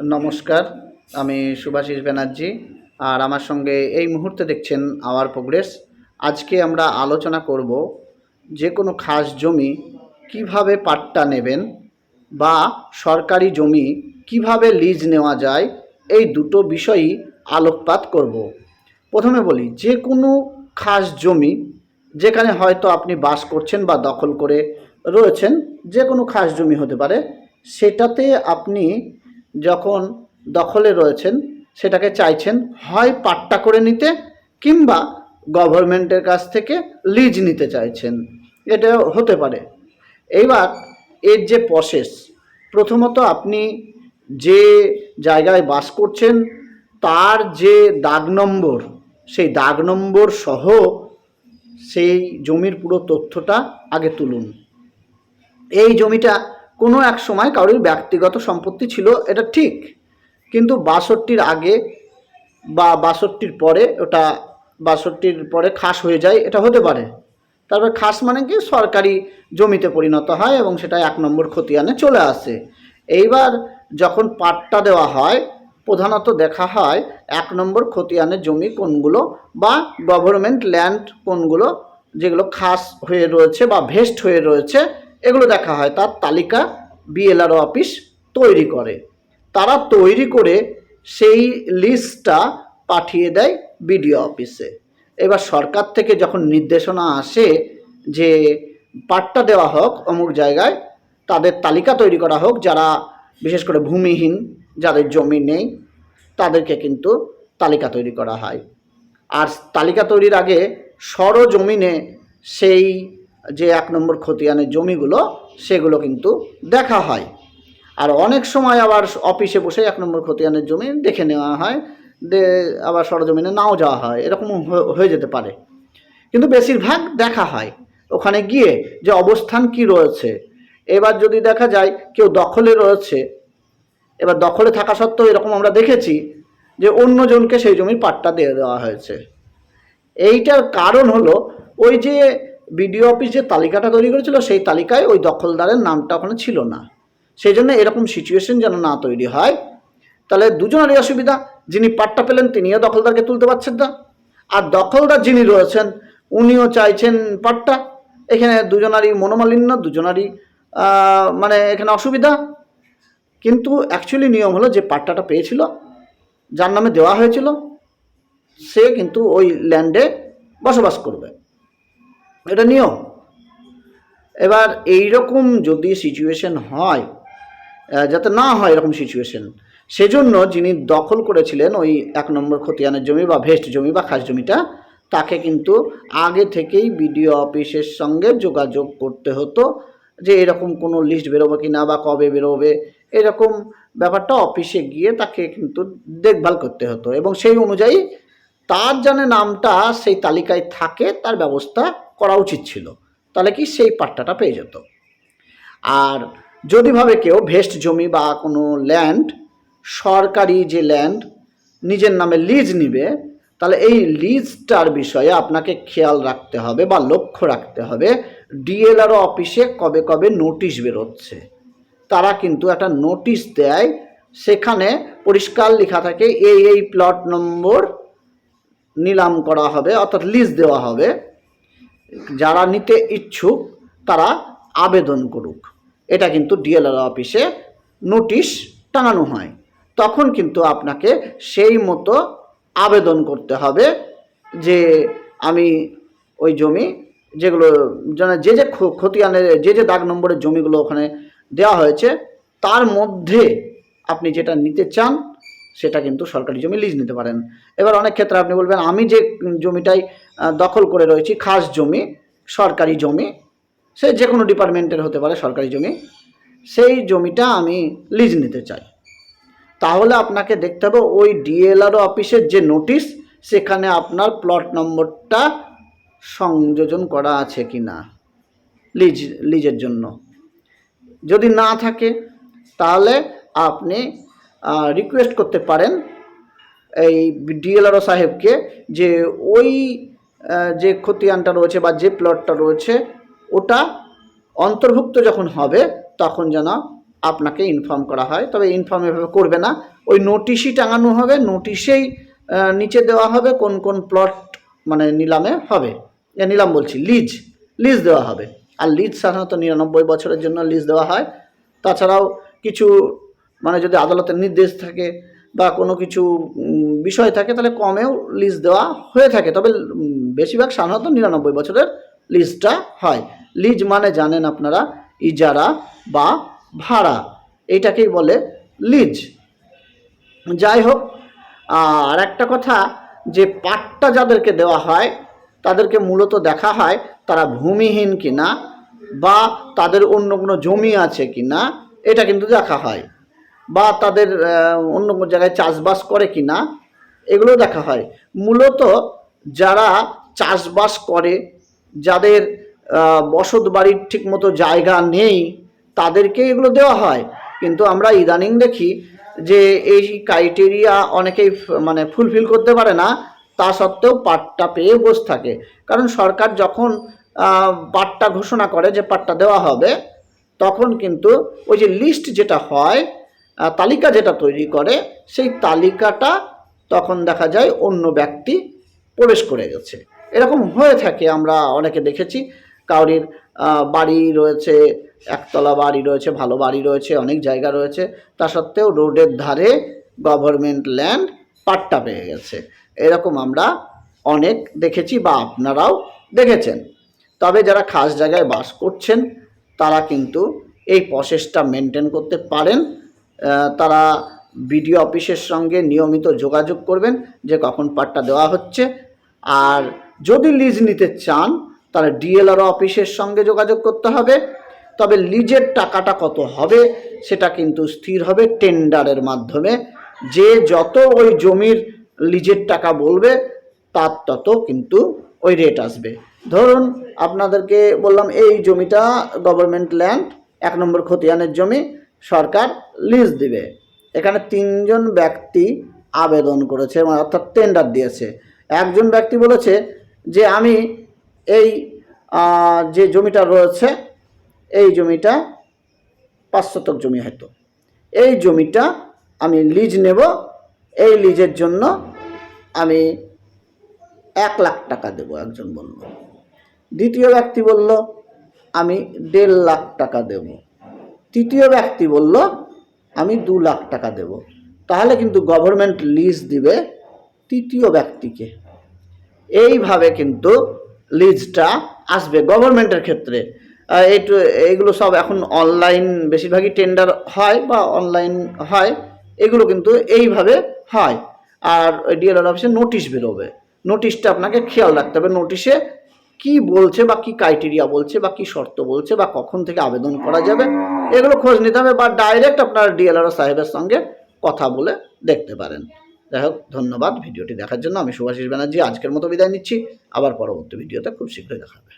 নমস্কার, আমি সুভাষিস ব্যানার্জি, আর আমার সঙ্গে এই মুহূর্তে দেখছেন আওয়ার প্রোগ্রেস। আজকে আমরা আলোচনা করব যে কোনো খাস জমি কীভাবে পাট্টা নেবেন বা সরকারি জমি কীভাবে লিজ নেওয়া যায়, এই দুটো বিষয়ই আলোকপাত করব। প্রথমে বলি, যে কোনো খাস জমি যেখানে হয়তো আপনি বাস করছেন বা দখল করে রয়েছেন, যে কোনো খাস জমি হতে পারে, সেটাতে আপনি যখন দখলে রয়েছেন, সেটাকে চাইছেন, হয় পাট্টা করে নিতে কিংবা গভর্নমেন্টের কাছ থেকে লিজ নিতে চাইছেন। এটা হতে পারে। এইবার এর যে প্রসেস প্রথমত আপনি যে জায়গায় বাস করছেন, তার যে দাগ নম্বর, সেই দাগ নম্বর সহ সেই জমির পুরো তথ্যটা আগে তুলুন। এই জমিটা কোনো এক সময় কারোর ব্যক্তিগত সম্পত্তি ছিল, এটা ঠিক। কিন্তু বাষট্টির আগে বা বাষট্টির পরে ওটা বাষট্টির পরে খাস হয়ে যায়, এটা হতে পারে। তারপর খাস মানে কি? সরকারি জমিতে পরিণত হয় এবং সেটা এক নম্বর খতিয়ানে চলে আসে। এইবার যখন পাট্টা দেওয়া হয়, প্রধানত দেখা হয় এক নম্বর খতিয়ানের জমি কোনগুলো বা গভর্নমেন্ট ল্যান্ড কোনগুলো যেগুলো খাস হয়ে রয়েছে বা ভেস্ট হয়ে রয়েছে এগুলো দেখা হয়, তার তালিকা বিএলআরও অফিস তৈরি করে। তারা তৈরি করে সেই লিস্টটা পাঠিয়ে দেয় বিডিও অফিসে। এবার সরকার থেকে যখন নির্দেশনা আসে যে পাট্টা দেওয়া হোক অমুক জায়গায়, তাদের তালিকা তৈরি করা হোক, যারা বিশেষ করে ভূমিহীন, যাদের জমি নেই, তাদেরকে কিন্তু তালিকা তৈরি করা হয়। আর তালিকা তৈরির আগে সরজমিনে সেই যে এক নম্বর খতিয়ানের জমিগুলো, সেগুলো কিন্তু দেখা হয়। আর অনেক সময় আবার অফিসে বসে এক নম্বর খতিয়ানের জমি দেখে নেওয়া হয়, দে আবার সরজমিনে নাও যাওয়া হয় এরকম হয়ে যেতে পারে। কিন্তু বেশিরভাগ দেখা হয় ওখানে গিয়ে যে অবস্থান কি রয়েছে। এবার যদি দেখা যায় কেউ দখলে রয়েছে, এবার দখলে থাকা সত্ত্বেও এরকম আমরা দেখেছি যে অন্যজনকে সেই জমির পাট্টা দিয়ে দেওয়া হয়েছে। এইটার কারণ হলো ওই যে বিডিও অফিস যে তালিকাটা তৈরি করেছিল, সেই তালিকায় ওই দখলদারের নামটা ওখানে ছিল না। সেই জন্য এরকম সিচুয়েশন যেন না তৈরি হয়। তাহলে দুজনেরই অসুবিধা, যিনি পাট্টা পেলেন তিনিও দখলদারকে তুলতে পারছেন না। আর দখলদার যিনি রয়েছেন, উনিও চাইছেন পাট্টা। এখানে দুজনারই মনোমালিন্য, দুজনারই মানে এখানে অসুবিধা। কিন্তু অ্যাকচুয়ালি নিয়ম হলো যে পাট্টাটা পেয়েছিল, যার নামে দেওয়া হয়েছিল, সে কিন্তু ওই ল্যান্ডে বসবাস করবে। এটা নিয়ম। এবার এই রকম যদি সিচুয়েশন হয় যাতে না হয় এরকম সিচুয়েশন সেজন্য যিনি দখল করেছিলেন ওই এক নম্বর খতিয়ানের জমি বা ভেস্ট জমি বা খাস জমিটা, তাকে কিন্তু আগে থেকেই বিডিও অফিসের সঙ্গে যোগাযোগ করতে হতো যে এরকম কোনো লিস্ট বেরোবে কি না বা কবে বেরোবে, এরকম ব্যাপারটা অফিসে গিয়ে তাকে কিন্তু দেখভাল করতে হতো। এবং সেই অনুযায়ী তার জানে নামটা সেই তালিকায় থাকে, তার ব্যবস্থা করা উচিত ছিল, তাহলে কি সেই পাট্টাটা পেয়ে যেত। আর যদি ভাবে কেউ ভেস্ট জমি বা কোনো ল্যান্ড সরকারি যে ল্যান্ড নিজের নামে লিজ নিবে, তাহলে এই লিজটার বিষয়ে আপনাকে খেয়াল রাখতে হবে বা লক্ষ্য রাখতে হবে ডিএলআরও অফিসে কবে কবে নোটিশ বেরোচ্ছে। তারা কিন্তু একটা নোটিশ দেয়, সেখানে পরিষ্কার লেখা থাকে, এই এই প্লট নম্বর নিলাম করা হবে, অর্থাৎ লিজ দেওয়া হবে যারা নিতে ইচ্ছুক, তারা আবেদন করুক। এটা কিন্তু ডিএলআর অফিসে নোটিশ টাঙানো হয়। তখন কিন্তু আপনাকে সেই মতো আবেদন করতে হবে যে আমি ওই জমি যেগুলো যে যে খতিয়ানের যে যে দাগ নম্বরের জমিগুলো ওখানে দেওয়া হয়েছে, তার মধ্যে আপনি যেটা নিতে চান, সেটা কিন্তু সরকারি জমি লিজ নিতে পারেন। এবার অনেক ক্ষেত্রে আপনি বলবেন, আমি যে জমিটাই দখল করে রয়েছি, খাস জমি, সরকারি জমি, সে যে কোনো ডিপার্টমেন্টের হতে পারে সরকারি জমি, সেই জমিটা আমি লিজ নিতে চাই। তাহলে আপনাকে দেখতে হবে, ওই ডিএলআরও অফিসের যে নোটিশ, সেখানে আপনার প্লট নম্বরটা সংযোজন করা আছে কি না লিজ, লিজের জন্য। যদি না থাকে, তাহলে আপনি রিকোয়েস্ট করতে পারেন, এই ডিএলআরও সাহেবকে যে ওই যে খতিয়ানটা রয়েছে বা যে প্লটটা রয়েছে, ওটা অন্তর্ভুক্ত যখন হবে, তখন যেন আপনাকে ইনফর্ম করা হয়। তবে ইনফর্ম এভাবে করবে না। ওই নোটিশই টাঙানো হবে নোটিশেই নিচে দেওয়া হবে, কোন কোন প্লট মানে নিলামে হবে। নিলাম বলছি লিজ লিজ দেওয়া হবে। আর লিজ সাধারণত নিরানব্বই বছরের জন্য লিজ দেওয়া হয়। তাছাড়াও কিছু মানে যদি আদালতের নির্দেশ থাকে বা কোনো কিছু বিষয় থাকে তাহলে কমেও লিজ দেওয়া হয়ে থাকে। তবে বেশিরভাগ সাধারণত নিরানব্বই বছরের লিজটা হয়। লিজ মানে জানেন আপনারা, ইজারা বা ভাড়া। এইটাকেই বলে লিজ যাই হোক, আর একটা কথা, যে পাট্টা যাদেরকে দেওয়া হয়, তাদেরকে মূলত দেখা হয় তারা ভূমিহীন কিনা বা তাদের অন্য কোনো জমি আছে কিনা, এটা কিন্তু দেখা হয়। বা তাদের অন্য কোনো জায়গায় চাষবাস করে কি না, এগুলো দেখা হয়। মূলত যারা চাষবাস করে, যাদের বসত বাড়ির ঠিকমতো জায়গা নেই, তাদেরকে এগুলো দেওয়া হয়। কিন্তু আমরা ইদানিং দেখি যে এই ক্রাইটেরিয়া অনেকেই মানে ফুলফিল করতে পারে না, তা সত্ত্বেও পাট্টা পেয়ে বসে থাকে। কারণ সরকার যখন পাট্টা ঘোষণা করে যে পাট্টা দেওয়া হবে, তখন কিন্তু ওই যে লিস্ট যেটা হয় তালিকা যেটা তৈরি করে, সেই তালিকাটা তখন দেখা যায় অন্য ব্যক্তি প্রবেশ করে গেছে। এরকম হয়ে থাকে, আমরা অনেকে দেখেছি। কাউরির বাড়ি রয়েছে, একতলা বাড়ি রয়েছে, ভালো বাড়ি রয়েছে, অনেক জায়গা রয়েছে। তা সত্ত্বেও রোডের ধারে গভর্নমেন্ট ল্যান্ড পাট্টা পেয়ে গেছে। এরকম আমরা অনেক দেখেছি বা আপনারাও দেখেছেন। তবে যারা খাস জায়গায় বাস করছেন, তারা কিন্তু এই প্রসেসটা মেনটেন করতে পারেন। তারা বিডিও অফিসের সঙ্গে নিয়মিত যোগাযোগ করবেন যে কখন পাট্টা দেওয়া হচ্ছে। আর যদি লিজ নিতে চান, তাহলে ডিএলআর অফিসের সঙ্গে যোগাযোগ করতে হবে। তবে লিজের টাকাটা কত হবে, সেটা কিন্তু স্থির হবে টেন্ডারের মাধ্যমে। যে যত ওই জমির লিজের টাকা বলবে, তার তত কিন্তু ওই রেট আসবে। ধরুন, আপনাদেরকে বললাম, এই জমিটা গভর্নমেন্ট ল্যান্ড এক নম্বর খতিয়ানের জমি সরকার লিজ দিবে। এখানে তিনজন ব্যক্তি আবেদন করেছে, অর্থাৎ টেন্ডার দিয়েছে। একজন ব্যক্তি বলেছে যে আমি এই যে জমিটা রয়েছে, এই জমিটা পাঁচ শতক জমি হয়তো। এই জমিটা আমি লিজ নেব, এই লিজের জন্য আমি এক লাখ টাকা দেব, একজন বলল। দ্বিতীয় ব্যক্তি বলল, আমি দেড় লাখ টাকা দেব। তৃতীয় ব্যক্তি বলল, আমি দু লাখ টাকা দেব। তাহলে কিন্তু গভর্নমেন্ট লিজ দিবে তৃতীয় ব্যক্তিকে। এইভাবে কিন্তু লিজটা আসবে গভর্নমেন্টের ক্ষেত্রে। এইটু, এইগুলো সব এখন অনলাইন বেশিরভাগই টেন্ডার হয় বা অনলাইন হয়, এগুলো কিন্তু এইভাবে হয়। আর ডিএলআর অফিসে নোটিশ বেরোবে। নোটিশটা আপনাকে খেয়াল রাখতে হবে। নোটিশে কি বলছে বা কি ক্রাইটেরিয়া বলছে বা কি শর্ত বলছে বা কখন থেকে আবেদন করা যাবে, এগুলো খোঁজ নিতে হবে বা ডাইরেক্ট আপনার ডিএলআর সাহেবের সঙ্গে কথা বলে দেখতে পারেন। যাই হোক, ধন্যবাদ। ভিডিওটি দেখার জন্য আমি সুভাষিস ব্যানার্জি। আজকের মতো বিদায় নিচ্ছি। আবার পরবর্তী ভিডিওতে খুব শীঘ্রই দেখা হবে।